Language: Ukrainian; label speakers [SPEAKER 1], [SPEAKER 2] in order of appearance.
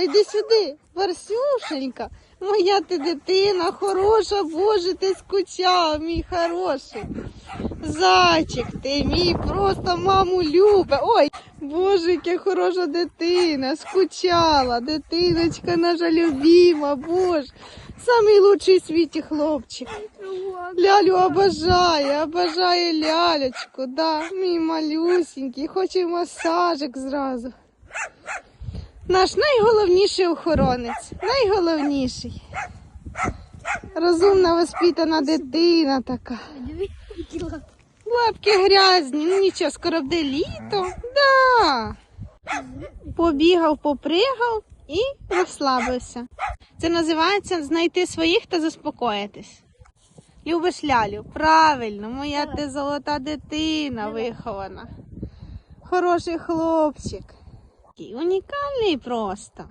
[SPEAKER 1] Йди сюди, Варсюшенька. Моя ти дитина, хороша, боже, ти скучав, мій хороший. Зайчик ти мій, просто маму любить. Ой, боже, яка хороша дитина, скучала, дитиночка наша любима, боже. Самий лучший в світі хлопчик. Лялю обожає, обожає лялечку, да, мій малюсінький, хоче масажик зразу. Наш найголовніший охоронець, найголовніший. Розумна, воспитана дитина така. Лапки грязні, ну нічого, скоро буде літо. Да. Побігав, попригав і розслабився. Це називається знайти своїх та заспокоїтись. Любиш лялю? Правильно, моя ти золота дитина вихована. Хороший хлопчик. Такий Унікальний просто.